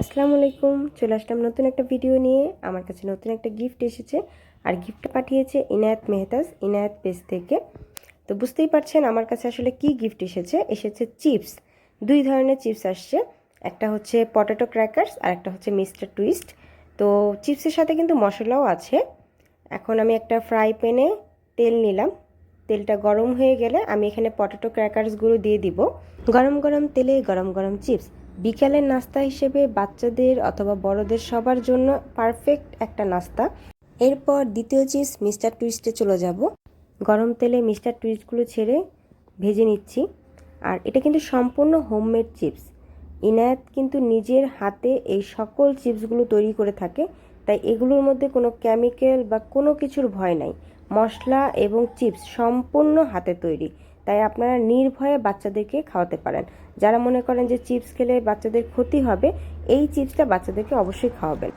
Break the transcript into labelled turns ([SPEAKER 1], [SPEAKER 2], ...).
[SPEAKER 1] আসসালামু আলাইকুম, চলে আসলাম নতুন একটা ভিডিও নিয়ে। আমার কাছে নতুন একটা গিফট এসেছে। আর গিফটটা পাঠিয়েছে ইনায়াত মেহতাজ, ইনায়াত পেজ থেকে। তো বুঝতেই পারছেন আমার কাছে আসলে কি গিফট এসেছে? এসেছে চিপস দুই ধরনের চিপস আসছে। একটা হচ্ছে পটেটো ক্র্যাকার্স আর একটা হচ্ছে মিস্টার টুইস্ট তো চিপসের সাথে কিন্তু মশলাও আছে। এখন আমি একটা ফ্রাই প্যানে তেল নিলাম। তেলটা গরম হয়ে গেলে আমি এখানে পটেটো ক্র্যাকার্সগুলো দিয়ে দিব। গরম গরম তেলে গরম গরম চিপস বিকালের নাস্তা হিসেবে বাচ্চাদের অথবা বড়দের সবার জন্য পারফেক্ট একটা নাস্তা। এরপর দ্বিতীয় চিজ মিস্টার টুইস্টে চলে যাব। গরম তেলে মিস্টার টুইস্টগুলো ছেড়ে ভেজে নিচ্ছি। আর এটা কিন্তু সম্পূর্ণ হোমমেড চিপস। ইনায়াত কিন্তু নিজের হাতে এই সকল চিপসগুলো তৈরি করে থাকে। তাই এগুলোর মধ্যে কোনো কেমিক্যাল বা কোনো কিছুর ভয় নাই। মশলা এবং চিপস সম্পূর্ণ হাতে তৈরি। তাই আপনারা নির্ভয়ে বাচ্চাদেরকে খাওয়াতে পারেন। যারা মনে করেন যে চিপস খেলে বাচ্চাদের ক্ষতি হবে, এই চিপসটা বাচ্চাদেরকে অবশ্যই খাওয়াবেন।